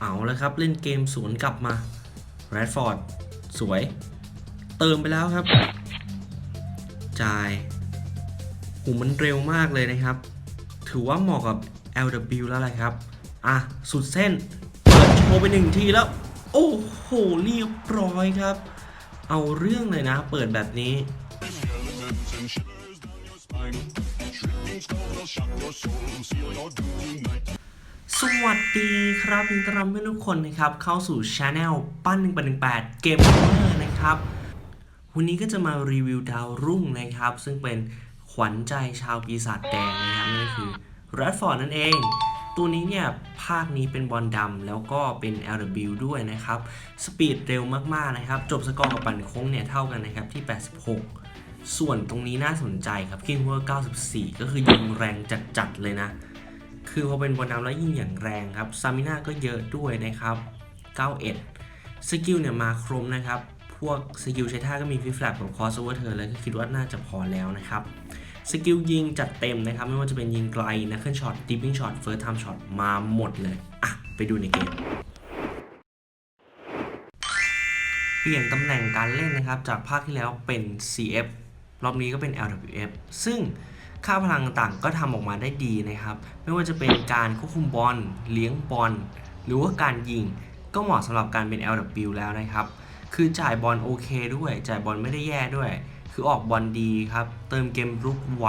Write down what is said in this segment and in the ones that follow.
เอาแล้วครับ เล่นเกมสวนกลับมาแรดฟอร์ดสวย เติมไปแล้วครับ จ่ายหูมันเร็วมากเลยนะครับ ถือว่าเหมาะกับ LW แล้วแหละครับ อะ สุดเส้นเปิดโชว์ไปหนึ่งทีแล้ว โอ้โหเรียบร้อยครับ เอาเรื่องเลยนะ เปิดแบบนี้ สวัสดีครับยินดีต้อนรับทุกคนนะครับ เข้าสู่ช anel ปั้น1 8 1เกมเมอร์นะครับ วันนี้ก็จะมารีวิวดาวรุ่งนะครับ ซึ่งเป็นขวัญใจชาวปีศาจแดงนะครับนั่นคือ r a d f o r d นั่นเอง ตัวนี้เนี่ย ภาคนี้เป็นบอลดำแล้วก็เป็น LW ด้วยนะครับ สปีดเร็วมากๆนะครับ จบสกอร์กับปั่นโค้งเนี่ย เท่ากันนะครับที่ 86 ส่วนตรงนี้น่าสนใจครับคิงเวอร์94 ก็คือยิงแรงจัดๆเลยนะ คือพอเป็นบอลดำแล้วยิ่งอย่างแรงครับซามิน่าก็เยอะด้วยนะครับ 91 สกิลเนี่ยมาครบนะครับ พวกสกิลใช้ท่าก็มีฟิฟแลกับคอสโอเวอร์เธอแล้วก็คิดว่าน่าจะพอแล้วนะครับ สกิลยิงจัดเต็มนะครับ ไม่ว่าจะเป็นยิงไกลนักเคิลช็อตดิปปิ้งช็อตเฟิร์สไทม์ช็อตมาหมดเลย อะ ไปดูในเกมเปลี่ยนตำแหน่งการเล่นนะครับ จากภาคที่แล้วเป็น CF รอบนี้ก็เป็น LWF ซึ่ง ค่าพลังต่างก็ทำออกมาได้ดีนะครับ ไม่ว่าจะเป็นการควบคุมบอลเลี้ยงบอลหรือว่าการยิงก็เหมาะสำหรับการเป็น LW แล้วนะครับ คือจ่ายบอลโอเคด้วย จ่ายบอลไม่ได้แย่ด้วย คือออกบอลดีครับ เติมเกมรุกไว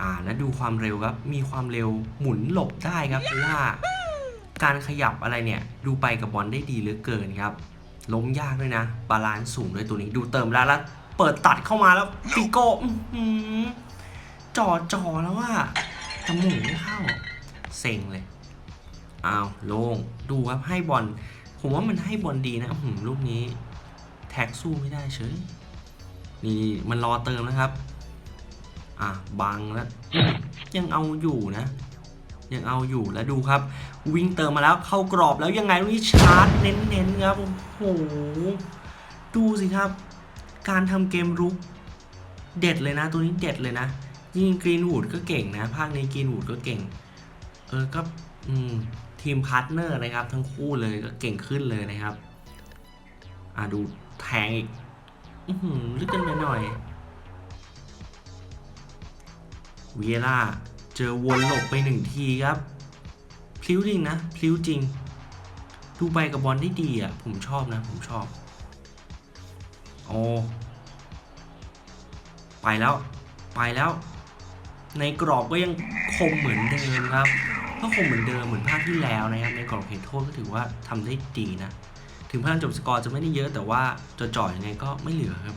อ่าและดูความเร็วครับ มีความเร็วหมุนหลบได้ครับเพราะว่าการขยับอะไรเนี่ยดูไปกับบอลได้ดีเหลือเกินครับ ล้มยากด้วยนะ บาลานซ์สูงด้วยตัวนี้ ดูเติมแล้วแล้วเปิดตัดเข้ามาแล้วฟิโก้ จ่อจ่อแล้วว่าจมูกไม่เข้า เซ็งเลยอ้าวโล่งดูครับให้บอลผมว่ามันให้บอลดีนะอื้อหือลูกนี้ แท็กสู้ไม่ได้เฉยนี่มันรอเติมนะครับ อะบังแล้ว ยังเอาอยู่นะ ยังเอาอยู่แล้วดูครับ วิ่งเติมมาแล้วเข้ากรอบแล้วยังไงลูกนี้ชาร์จเน้นๆครับโอ้โหดูสิครับ การทำเกมรุก เด็ดเลยนะ ตัวนี้เด็ดเลยนะ ยิ่งกรีนวูดก็เก่งนะ ภาคนี้กรีนวูดก็เก่ง เออก็อทีมพาร์ทเนอร์นะครับ ทั้งคู่เลยก็เก่งขึ้นเลยนะครับ อะดูแทงอีกอื้อหือลึกกันไปหน่อยเวียร่าเจอวนหลบไปหนึ่งทีครับ พลิ้วจริงนะ พลิ้วจริง ดูไปกับบอลได้ดีอะ ผมชอบนะ ผมชอบ โอ้ ไปแล้ว ไปแล้ว ในกรอบก็ยังคมเหมือนเดิมครับ ก็คงเหมือนเดิมเหมือนภาคที่แล้วนะครับ ในกรอบเขตโทษก็ถือว่าทำได้ดีนะ ถึงพลังจบสกอร์จะไม่ได้เยอะแต่ว่าจะจ่อยยังไงก็ไม่เหลือครับ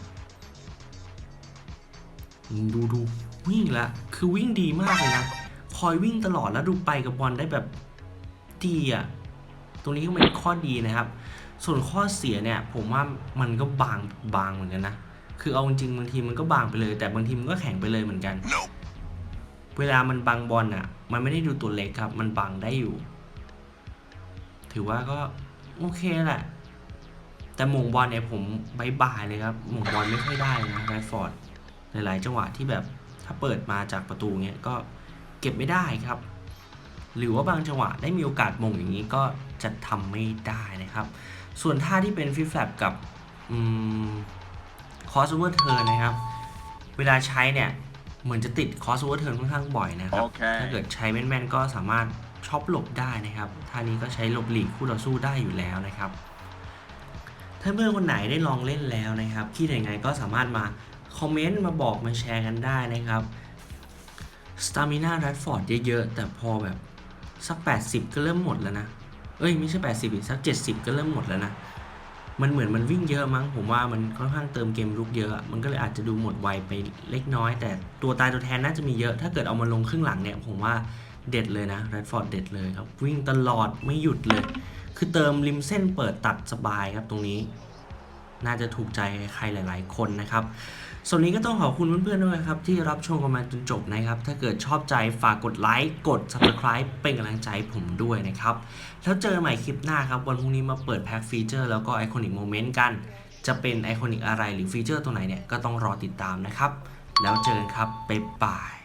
ดูดูวิ่งละคือวิ่งดีมากเลยนะ คอยวิ่งตลอดแล้วดูไปกับบอลได้แบบดีอะตรงนี้ก็เป็นข้อดีนะครับ ส่วนข้อเสียเนี่ย ผมว่ามันก็บางบางเหมือนกันนะ คือเอาจริงบางทีมันก็บางไปเลย แต่บางทีมันก็แข็งไปเลยเหมือนกัน เวลามันบังบอลอะ มันไม่ได้ดูตัวเล็กครับ มันบังได้อยู่ ถือว่าก็โอเคแหละ แต่หมงบอลเนี่ยผมบายบายเลยครับหมงบอลไม่ค่อยได้นะไรฟอร์ดหลายๆจังหวะที่แบบถ้าเปิดมาจากประตูเงี้ยก็เก็บไม่ได้ครับ หรือว่าบางจังหวะได้มีโอกาสมงอย่างนี้ก็จะทำไม่ได้นะครับ ส่วนท่าที่เป็นฟิฟแฟลปกับคอสเวอร์เทิร์นะครับ เวลาใช้เนี่ย เหมือนจะติดคอสโอเวอร์เทิร์นค่อนข้างบ่อยนะครับโอเคถ้าเกิดใช้แม่นๆก็สามารถช็อปหลบได้นะครับท่านี้ก็ใช้หลบหลีกคู่ต่อสู้ได้อยู่แล้วนะครับ ถ้าเพื่อนคนไหนได้ลองเล่นแล้วนะครับคิดยังไงก็สามารถมาคอมเมนต์มาบอกมาแชร์กันได้นะครับสตามิน่าแรดฟอร์ดเยอะๆ แต่พอแบบสัก 80 ก็เริ่มหมดแล้วนะ เอ้ย ไม่ใช่ 80อีกสัก 70 ก็เริ่มหมดแล้วนะ มันเหมือนมันวิ่งเยอะมั้ง ผมว่ามันค่อนข้างเติมเกมลุกเยอะ มันก็เลยอาจจะดูหมดไวไปเล็กน้อย แต่ตัวตายตัวแทนน่าจะมีเยอะ ถ้าเกิดเอามาลงครึ่งหลังเนี่ย ผมว่าเด็ดเลยนะแรดฟอร์ดเด็ดเลยครับ วิ่งตลอดไม่หยุดเลย คือเติมริมเส้นเปิดตัดสบายครับตรงนี้ น่าจะถูกใจใครหลาย ๆ คนนะครับส่วนนี้ก็ต้องขอบคุณเพื่อนๆด้วยครับ ที่รับชมกันมาจนจบนะครับ ถ้าเกิดชอบใจฝากกดไลค์กด subscribe เป็นกำลังใจผมด้วยนะครับ แล้วเจอใหม่คลิปหน้าครับ วันพรุ่งนี้มาเปิดแพ็คฟีเจอร์แล้วก็ไอคอนิกโมเมนต์กัน จะเป็นไอคอนิกอะไรหรือฟีเจอร์ตัวไหนเนี่ย ก็ต้องรอติดตามนะครับ แล้วเจอกันครับบ๊ายบาย